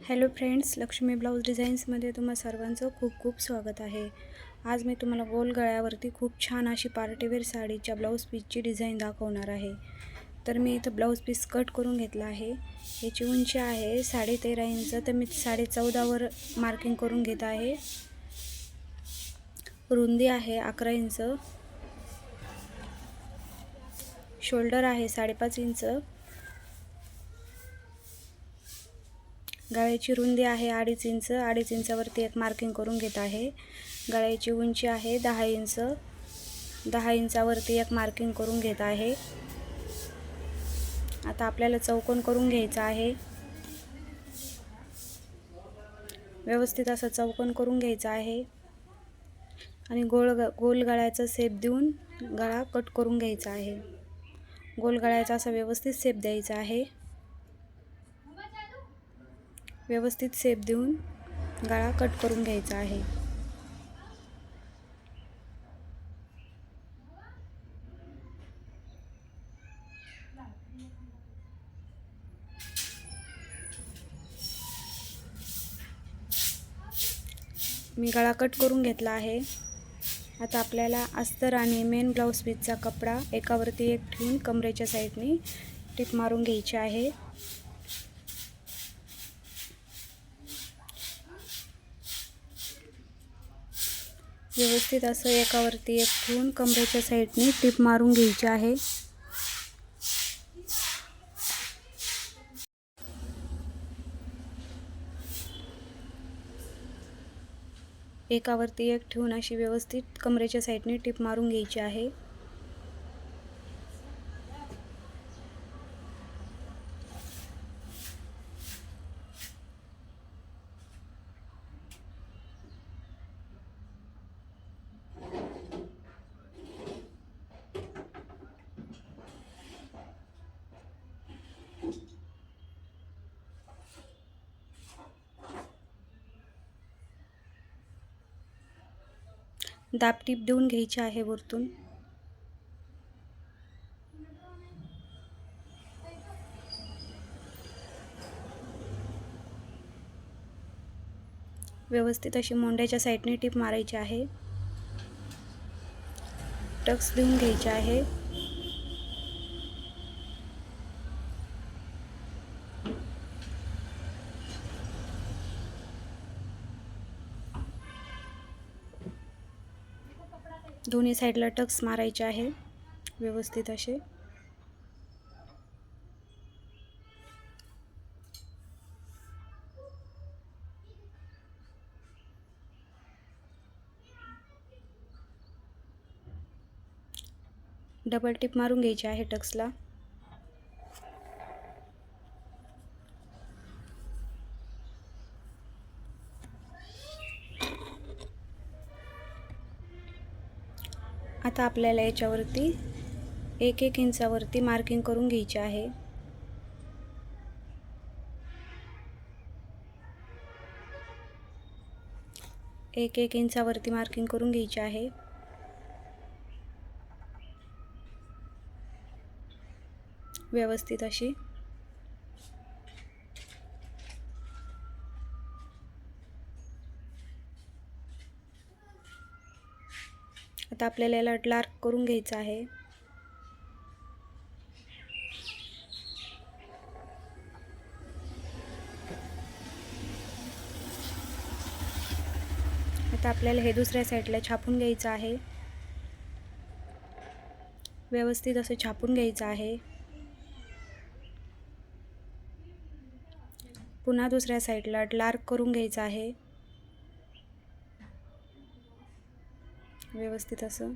Hello friends Lakshmi blouse डिझाईन्समध्ये तुम्हा सर्वांचं खूप खूप स्वागत आहे. आज मी तुम्हाला गोल गळ्यावरती खूप छान अशी पार्टीवेअर साडीच्या ब्लाऊज पीसची डिझाईन दाखवणार आहे. तर मी इथं ब्लाऊज पीस कट करून घेतला आहे. याची उंची आहे साडे तेरा इंच तर मी साडे चौदावर मार्किंग करून घेत आहे. रुंदी आहे अकरा इंच. शोल्डर आहे साडेपाच इंच. गळ्याची रुंदी आहे अडीच इंच. अडीच इंचावरती एक मार्किंग करून घेत आहे. गळ्याची उंची आहे दहा इंच. दहा इंचावरती एक मार्किंग करून घेत आहे. आता आपल्याला चौकोन करून घ्यायचा आहे. व्यवस्थित असं चौकोन करून घ्यायचा आहे. आणि गोळ ग गोल गळ्याचा सेप देऊन गळा कट करून घ्यायचा आहे. गोल गळ्याचा असा व्यवस्थित सेप द्यायचा आहे. व्यवस्थित सेप देऊन गळा कट करून घ्यायचा आहे. मी गळा कट करून घेतला आहे. आता आपल्याला अस्तर आणि मेन ब्लाऊज पीसचा कपडा एकावरती एक ठेवून कमरेच्या साईडने टिप मारून घ्यायची आहे. व्यवस्थित असं एकावरती एक ठेवून कमरेच्या साईडने टिप मारून घ्यायची आहे. एकावरती एक ठेवून अशी व्यवस्थित कमरेच्या साईडने टिप मारून घ्यायची आहे. दाबटीप देऊन घ्यायची आहे वरतून. व्यवस्थित अशी मोंड्याच्या साईडने टीप मारायची आहे. टक्स देऊन घ्यायचे आहे. दोन्ही साईडला टक्स मारायचे आहे. व्यवस्थित असे. डबल टिप मारून घ्यायची आहे टक्सला. आता आपल्याला याच्यावरती एक एक इंचावरती मार्किंग करून घ्यायची आहे. एक एक इंचावरती मार्किंग करून घ्यायची आहे. व्यवस्थित अशी. आता आपल्याला याला डार्क करून घ्यायचं आहे. आता आपल्याला हे दुसऱ्या साईडला छापून घ्यायचं आहे. व्यवस्थित असं छापून घ्यायचं आहे. पुन्हा दुसऱ्या साईडला डार्क करून घ्यायचं आहे. व्यवस्थित असं.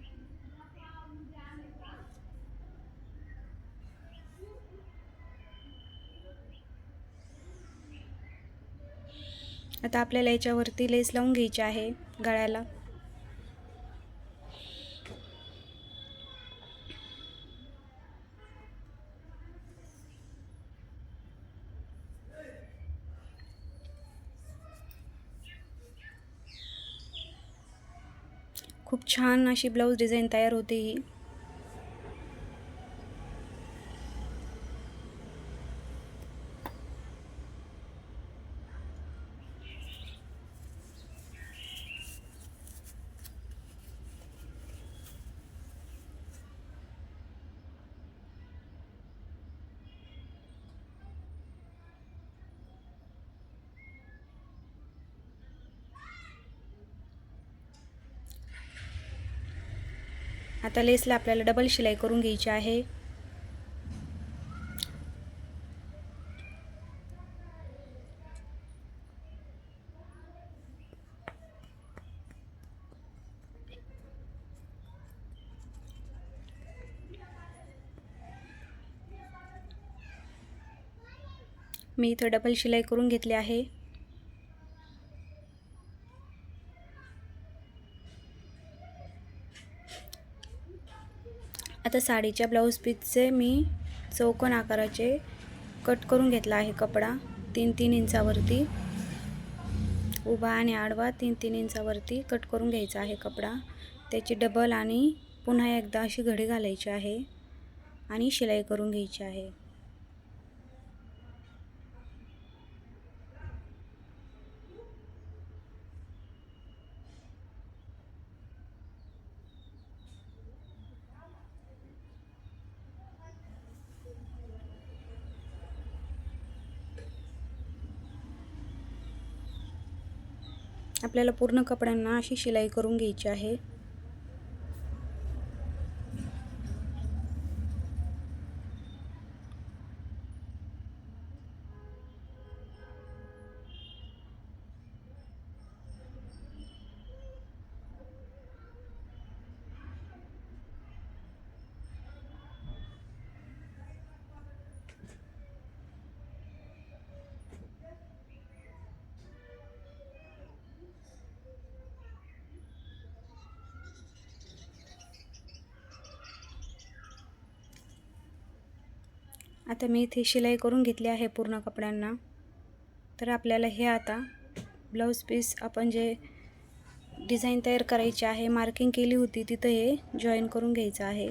आता आपल्याला याच्यावरती लेस लावून घ्यायची आहे गळ्याला. खूप छान अशी ब्लाऊज डिझाईन तयार होते ही. आता लेसला आपल्याला डबल शिलाई करून घ्यायची आहे. मी इथं डबल शिलाई करून घेतली आहे. आता साडीच्या ब्लाऊज पीसचे मी चौकोन आकाराचे कट करून घेतला आहे कपडा. तीन तीन इंचावरती. उभा आणि आडवा तीन तीन इंचावरती कट करून घ्यायचा आहे कपडा. त्याची डबल आणि पुन्हा एकदा अशी घडी घालायची आहे आणि शिलाई करून घ्यायची आहे. आपल्याला पूर्ण कपड्यांना अशी शिलाई करून घ्यायची आहे. आता मी इथे शिलाई करून घेतली आहे पूर्ण कपड्यांना. तर आपल्याला हे आता ब्लाऊज पीस आपण जे डिझाईन तयार करायची आहे मार्किंग केली होती तिथं हे जॉईन करून घ्यायचं आहे.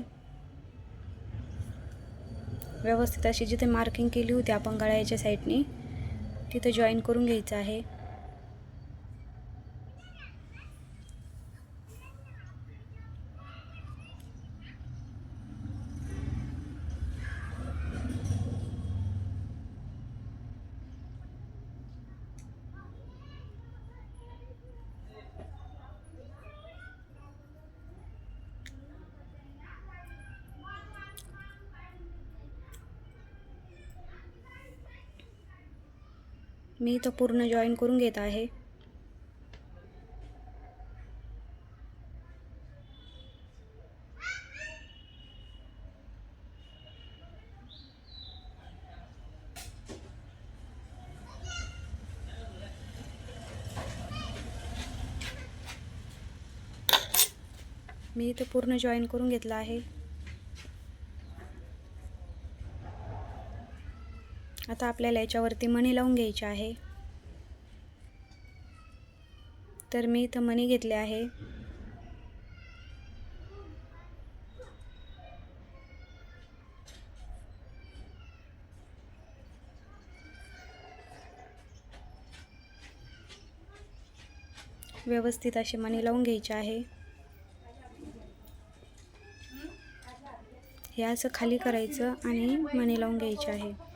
व्यवस्थित अशी जिथे मार्किंग केली होती आपण गळ्याच्या साईडनी तिथं जॉईन करून घ्यायचं आहे. मी इथं पूर्ण जॉईन करून घेत आहे. मी इथं पूर्ण जॉईन करून घेतलं आहे. आता आपल्याला याच्यावरती मणी लावून घ्यायचे आहे. तर मी इथं मणी घेतले आहे. व्यवस्थित असे मणी लावून घ्यायचे आहे. हे असं खाली करायचं आणि मणी लावून घ्यायचे आहे.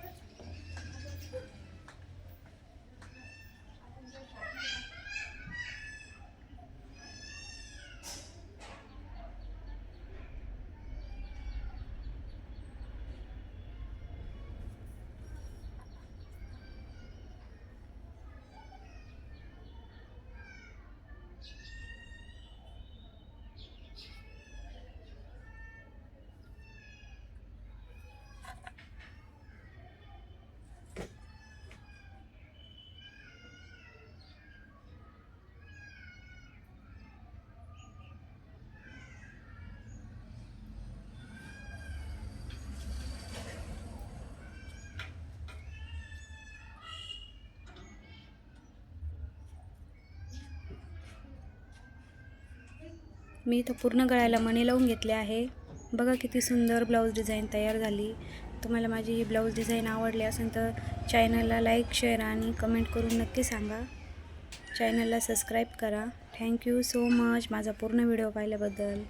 मी इथं पूर्ण गळ्याला मणी लावून घेतले आहे. बघा किती सुंदर ब्लाऊज डिझाईन तयार झाली. तुम्हाला माझी ही ब्लाऊज डिझाईन आवडली असेल तर चॅनलला लाईक शेअर आणि कमेंट करून नक्की सांगा. चॅनलला सबस्क्राईब करा. थँक्यू सो मच माझा पूर्ण व्हिडिओ पाहिल्याबद्दल.